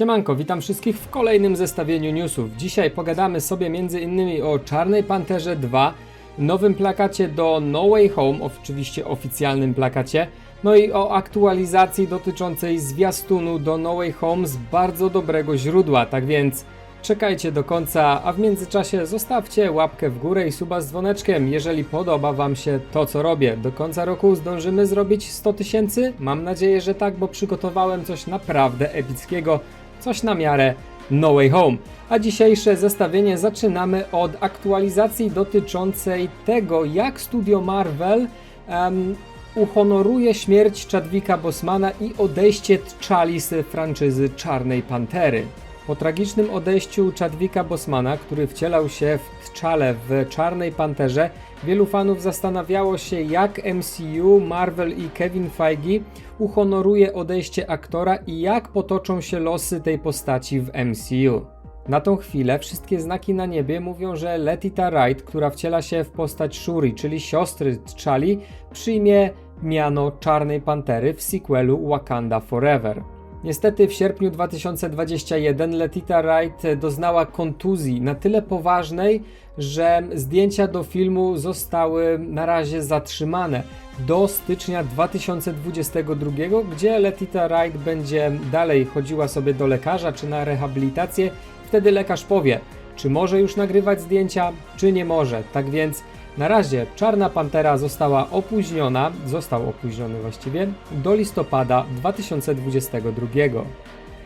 Siemanko, witam wszystkich w kolejnym zestawieniu newsów. Dzisiaj pogadamy sobie m.in. o Czarnej Panterze 2, nowym plakacie do No Way Home, oczywiście oficjalnym plakacie, no i o aktualizacji dotyczącej zwiastunu do No Way Home z bardzo dobrego źródła, tak więc czekajcie do końca, a w międzyczasie zostawcie łapkę w górę i suba z dzwoneczkiem, jeżeli podoba Wam się to, co robię. Do końca roku zdążymy zrobić 100 tysięcy? Mam nadzieję, że tak, bo przygotowałem coś naprawdę epickiego, coś na miarę No Way Home. A dzisiejsze zestawienie zaczynamy od aktualizacji dotyczącej tego, jak studio Marvel em, uhonoruje śmierć Chadwicka Bosmana i odejście T'Challi z franczyzy Czarnej Pantery. Po tragicznym odejściu Chadwicka Bosmana, który wcielał się w T'Challę w Czarnej Panterze, wielu fanów zastanawiało się, jak MCU, Marvel i Kevin Feige uhonoruje odejście aktora i jak potoczą się losy tej postaci w MCU. Na tą chwilę wszystkie znaki na niebie mówią, że Letita Wright, która wciela się w postać Shuri, czyli siostry T'Challi, przyjmie miano Czarnej Pantery w sequelu Wakanda Forever. Niestety w sierpniu 2021 Letita Wright doznała kontuzji na tyle poważnej, że zdjęcia do filmu zostały na razie zatrzymane do stycznia 2022, gdzie Letita Wright będzie dalej chodziła sobie do lekarza czy na rehabilitację. Wtedy lekarz powie, czy może już nagrywać zdjęcia, czy nie może. Tak więc na razie Czarna Pantera została opóźniona, został opóźniony właściwie, do listopada 2022.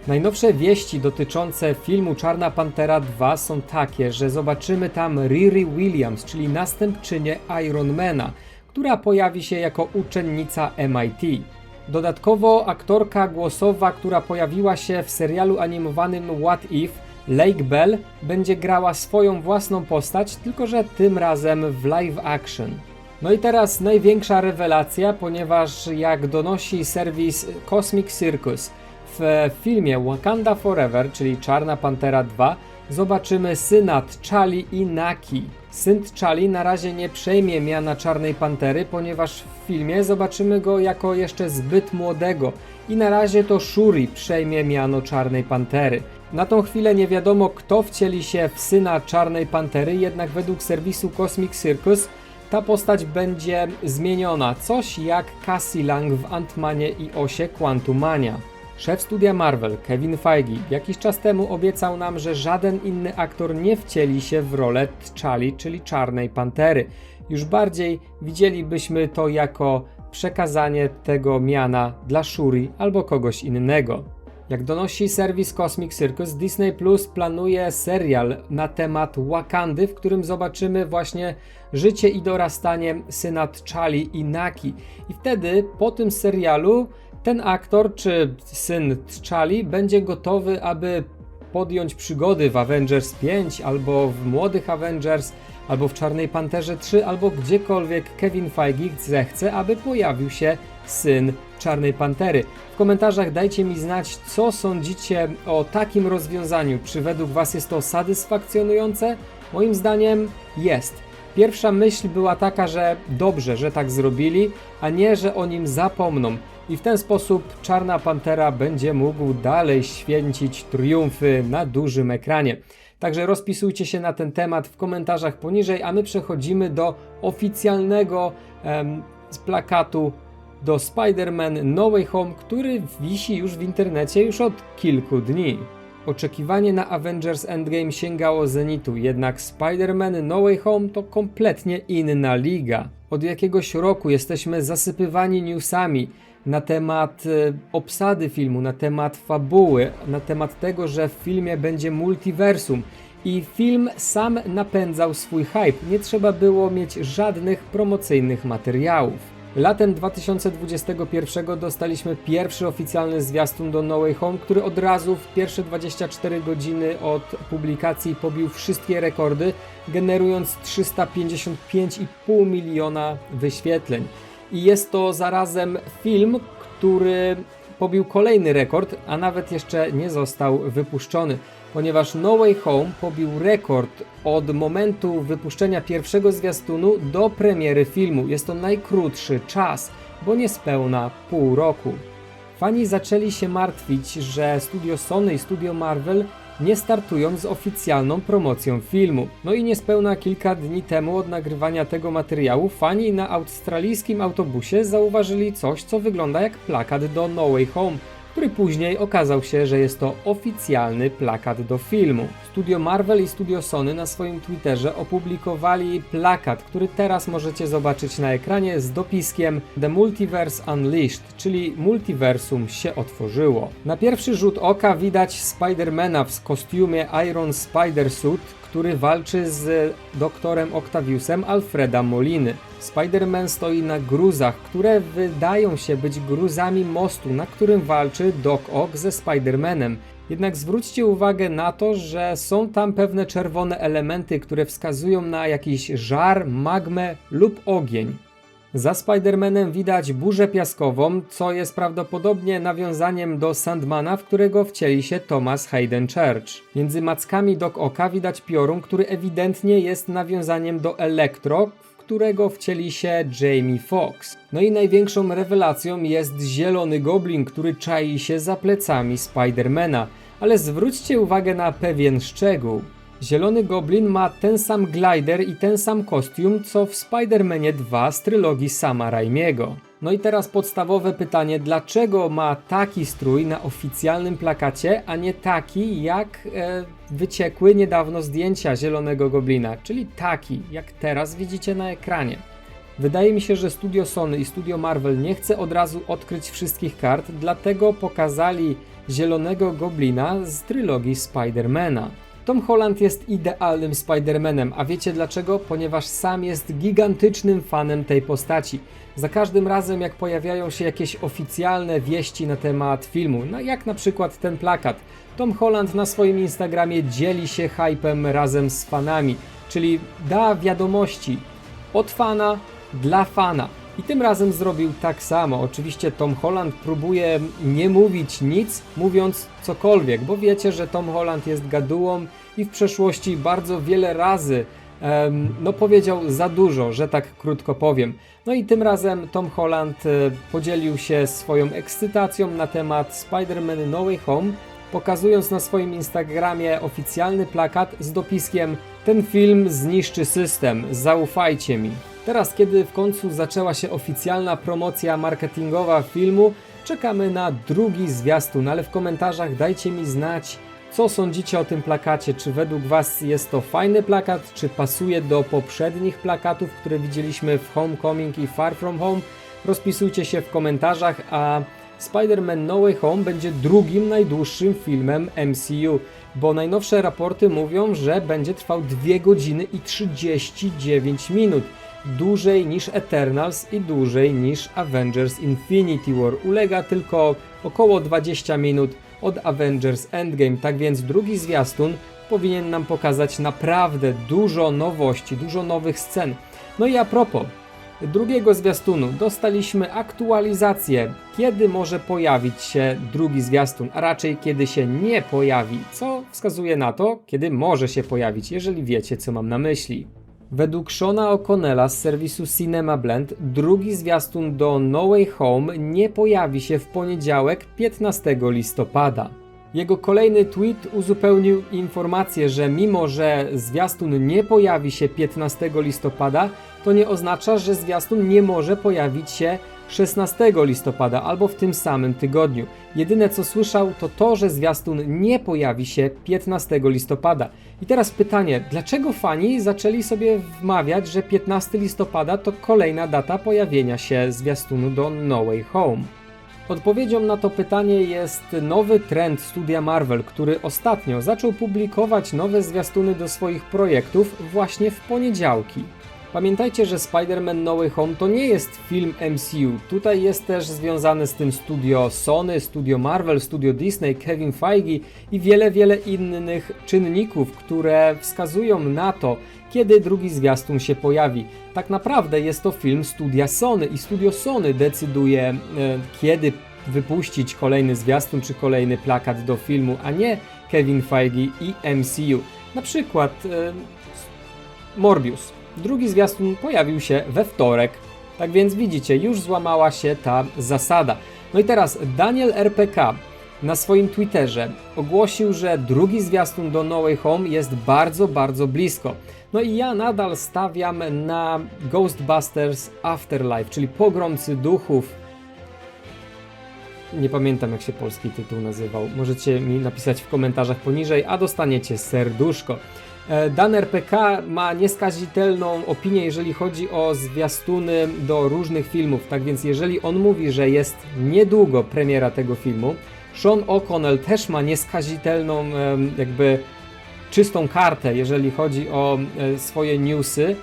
Najnowsze wieści dotyczące filmu Czarna Pantera 2 są takie, że zobaczymy tam Riri Williams, czyli następczynię Ironmana, która pojawi się jako uczennica MIT. Dodatkowo aktorka głosowa, która pojawiła się w serialu animowanym What If, Lake Bell, będzie grała swoją własną postać, tylko że tym razem w live action. No i teraz największa rewelacja, ponieważ jak donosi serwis Cosmic Circus, w filmie Wakanda Forever, czyli Czarna Pantera 2, zobaczymy syna T'Challi i Naki. Syn T'Challi na razie nie przejmie miana Czarnej Pantery, ponieważ w filmie zobaczymy go jako jeszcze zbyt młodego i na razie to Shuri przejmie miano Czarnej Pantery. Na tą chwilę nie wiadomo kto wcieli się w syna Czarnej Pantery, jednak według serwisu Cosmic Circus ta postać będzie zmieniona, coś jak Cassie Lang w Ant-Manie i Osie Quantumania. Szef studia Marvel, Kevin Feige, jakiś czas temu obiecał nam, że żaden inny aktor nie wcieli się w rolę T'Challi, czyli Czarnej Pantery. Już bardziej widzielibyśmy to jako przekazanie tego miana dla Shuri albo kogoś innego. Jak donosi serwis Cosmic Circus, Disney Plus planuje serial na temat Wakandy, w którym zobaczymy właśnie życie i dorastanie syna T'Challi i Naki. I wtedy po tym serialu ten aktor czy syn T'Challi będzie gotowy, aby podjąć przygody w Avengers 5 albo w młodych Avengers albo w Czarnej Panterze 3 albo gdziekolwiek Kevin Feige zechce, aby pojawił się syn Czarnej Pantery. W komentarzach dajcie mi znać, co sądzicie o takim rozwiązaniu. Czy według Was jest to satysfakcjonujące? Moim zdaniem jest. Pierwsza myśl była taka, że dobrze, że tak zrobili, a nie, że o nim zapomną. I w ten sposób Czarna Pantera będzie mógł dalej święcić triumfy na dużym ekranie. Także rozpisujcie się na ten temat w komentarzach poniżej, a my przechodzimy do oficjalnego em, plakatu do Spider-Man No Way Home, który wisi już w internecie już od kilku dni. Oczekiwanie na Avengers Endgame sięgało zenitu, jednak Spider-Man No Way Home to kompletnie inna liga. Od jakiegoś roku jesteśmy zasypywani newsami na temat e, obsady filmu, na temat fabuły, na temat tego, że w filmie będzie multiversum. I film sam napędzał swój hype, nie trzeba było mieć żadnych promocyjnych materiałów. Latem 2021 dostaliśmy pierwszy oficjalny zwiastun do No Way Home, który od razu w pierwsze 24 godziny od publikacji pobił wszystkie rekordy, generując 355,5 miliona wyświetleń. I jest to zarazem film, który pobił kolejny rekord, a nawet jeszcze nie został wypuszczony, ponieważ No Way Home pobił rekord od momentu wypuszczenia pierwszego zwiastunu do premiery filmu. Jest to najkrótszy czas, bo niespełna pół roku. fani zaczęli się martwić, że studio Sony i studio Marvel nie startują z oficjalną promocją filmu. No i niespełna kilka dni temu od nagrywania tego materiału fani na australijskim autobusie zauważyli coś, co wygląda jak plakat do No Way Home, który później okazał się, że jest to oficjalny plakat do filmu. Studio Marvel i Studio Sony na swoim Twitterze opublikowali plakat, który teraz możecie zobaczyć na ekranie z dopiskiem The Multiverse Unleashed, czyli multiversum się otworzyło. Na pierwszy rzut oka widać Spidermana w kostiumie Iron Spider Suit, który walczy z doktorem Octaviusem Alfreda Moliny. Spider-Man stoi na gruzach, które wydają się być gruzami mostu, na którym walczy Doc Ock ze Spider-Manem. Jednak zwróćcie uwagę na to, że są tam pewne czerwone elementy, które wskazują na jakiś żar, magmę lub ogień. Za Spider-Manem widać burzę piaskową, co jest prawdopodobnie nawiązaniem do Sandmana, w którego wcieli się Thomas Hayden Church. Między mackami Doc Oka widać piorun, który ewidentnie jest nawiązaniem do Electro, w którego wcieli się Jamie Foxx. No i największą rewelacją jest zielony goblin, który czai się za plecami Spidermana. Ale zwróćcie uwagę na pewien szczegół. Zielony Goblin ma ten sam glider i ten sam kostium, co w Spider-Manie 2 z trylogii Sama Raimiego. No i teraz podstawowe pytanie, dlaczego ma taki strój na oficjalnym plakacie, a nie taki jak e, wyciekły niedawno zdjęcia Zielonego Goblina, czyli taki jak teraz widzicie na ekranie. Wydaje mi się, że studio Sony i studio Marvel nie chce od razu odkryć wszystkich kart, dlatego pokazali Zielonego Goblina z trylogii Spidermana. Tom Holland jest idealnym Spider-Manem, a wiecie dlaczego? Ponieważ sam jest gigantycznym fanem tej postaci. Za każdym razem, jak pojawiają się jakieś oficjalne wieści na temat filmu, no jak na przykład ten plakat, Tom Holland na swoim Instagramie dzieli się hypem razem z fanami, czyli da wiadomości od fana dla fana. I tym razem zrobił tak samo. Oczywiście Tom Holland próbuje nie mówić nic, mówiąc cokolwiek, bo wiecie, że Tom Holland jest gadułą i w przeszłości bardzo wiele razy em, no powiedział za dużo, że tak krótko powiem. No i tym razem Tom Holland e, podzielił się swoją ekscytacją na temat Spider-Man No Way Home, pokazując na swoim Instagramie oficjalny plakat z dopiskiem Ten film zniszczy system, zaufajcie mi. Teraz, kiedy w końcu zaczęła się oficjalna promocja marketingowa filmu, czekamy na drugi zwiastun, ale w komentarzach dajcie mi znać, co sądzicie o tym plakacie. Czy według Was jest to fajny plakat, czy pasuje do poprzednich plakatów, które widzieliśmy w Homecoming i Far From Home? Rozpisujcie się w komentarzach, a Spider-Man No Way Home będzie drugim najdłuższym filmem MCU, bo najnowsze raporty mówią, że będzie trwał 2 godziny i 39 minut. Dłużej niż Eternals i dłużej niż Avengers Infinity War. Ulega tylko około 20 minut od Avengers Endgame, tak więc drugi zwiastun powinien nam pokazać naprawdę dużo nowości, dużo nowych scen. No i a propos, drugiego zwiastunu dostaliśmy aktualizację, kiedy może pojawić się drugi zwiastun, a raczej kiedy się nie pojawi, co wskazuje na to, kiedy może się pojawić, jeżeli wiecie, co mam na myśli. Według Shona O'Connella z serwisu Cinema Blend drugi zwiastun do No Way Home nie pojawi się w poniedziałek 15 listopada. Jego kolejny tweet uzupełnił informację, że mimo że zwiastun nie pojawi się 15 listopada, to nie oznacza, że zwiastun nie może pojawić się 16 listopada albo w tym samym tygodniu. Jedyne co słyszał to to, że zwiastun nie pojawi się 15 listopada. I teraz pytanie, dlaczego fani zaczęli sobie wmawiać, że 15 listopada to kolejna data pojawienia się zwiastunu do No Way Home? Odpowiedzią na to pytanie jest nowy trend studia Marvel, który ostatnio zaczął publikować nowe zwiastuny do swoich projektów właśnie w poniedziałki. Pamiętajcie, że Spider-Man No Way Home to nie jest film MCU. Tutaj jest też związane z tym studio Sony, studio Marvel, studio Disney, Kevin Feige i wiele, wiele innych czynników, które wskazują na to, kiedy drugi zwiastun się pojawi. Tak naprawdę jest to film studia Sony i studio Sony decyduje, e, kiedy wypuścić kolejny zwiastun czy kolejny plakat do filmu, a nie Kevin Feige i MCU. Na przykład e, Morbius. Drugi zwiastun pojawił się we wtorek. Tak więc widzicie, już złamała się ta zasada. No i teraz Daniel RPK na swoim Twitterze ogłosił, że drugi zwiastun do No Way Home jest bardzo, bardzo blisko. No i ja nadal stawiam na Ghostbusters Afterlife, czyli Pogromcy Duchów. Nie pamiętam jak się polski tytuł nazywał. Możecie mi napisać w komentarzach poniżej, a dostaniecie serduszko. E, Dan RPK ma nieskazitelną opinię, jeżeli chodzi o zwiastuny do różnych filmów. Tak więc, jeżeli on mówi, że jest niedługo premiera tego filmu, Sean O'Connell też ma nieskazitelną, jakby czystą kartę, jeżeli chodzi o e, swoje newsy.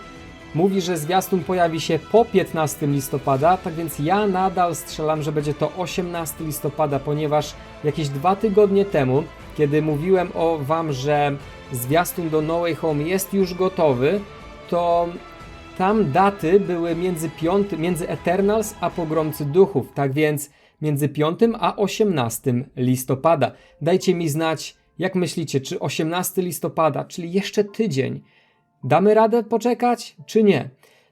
Mówi, że zwiastun pojawi się po 15 listopada, tak więc ja nadal strzelam, że będzie to 18 listopada, ponieważ jakieś dwa tygodnie temu, kiedy mówiłem o wam, że zwiastun do No Way Home jest już gotowy, to tam daty były między, piąty, między Eternals a Pogromcy Duchów, tak więc między 5 a 18 listopada. Dajcie mi znać, jak myślicie, czy 18 listopada, czyli jeszcze tydzień, damy radę poczekać, czy nie?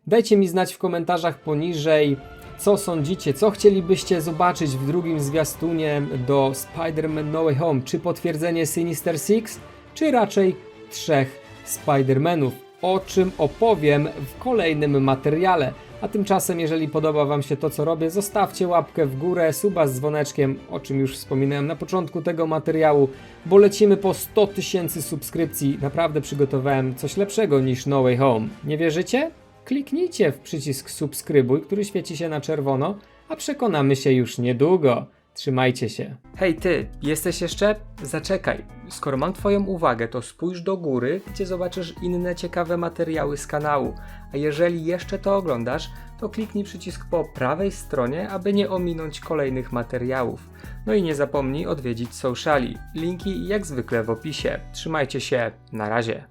Dajcie mi znać w komentarzach poniżej, co sądzicie, co chcielibyście zobaczyć w drugim zwiastunie do Spider-Man No Way Home. Czy potwierdzenie Sinister Six, czy raczej trzech Spider-Manów, o czym opowiem w kolejnym materiale. A tymczasem, jeżeli podoba Wam się to, co robię, zostawcie łapkę w górę, suba z dzwoneczkiem, o czym już wspominałem na początku tego materiału, bo lecimy po 100 tysięcy subskrypcji. Naprawdę przygotowałem coś lepszego niż No Way Home. Nie wierzycie? Kliknijcie w przycisk subskrybuj, który świeci się na czerwono, a przekonamy się już niedługo. Trzymajcie się. Hej ty, jesteś jeszcze? Zaczekaj. Skoro mam twoją uwagę, to spójrz do góry, gdzie zobaczysz inne ciekawe materiały z kanału. A jeżeli jeszcze to oglądasz, to kliknij przycisk po prawej stronie, aby nie ominąć kolejnych materiałów. No i nie zapomnij odwiedzić sociali. Linki jak zwykle w opisie. Trzymajcie się, na razie.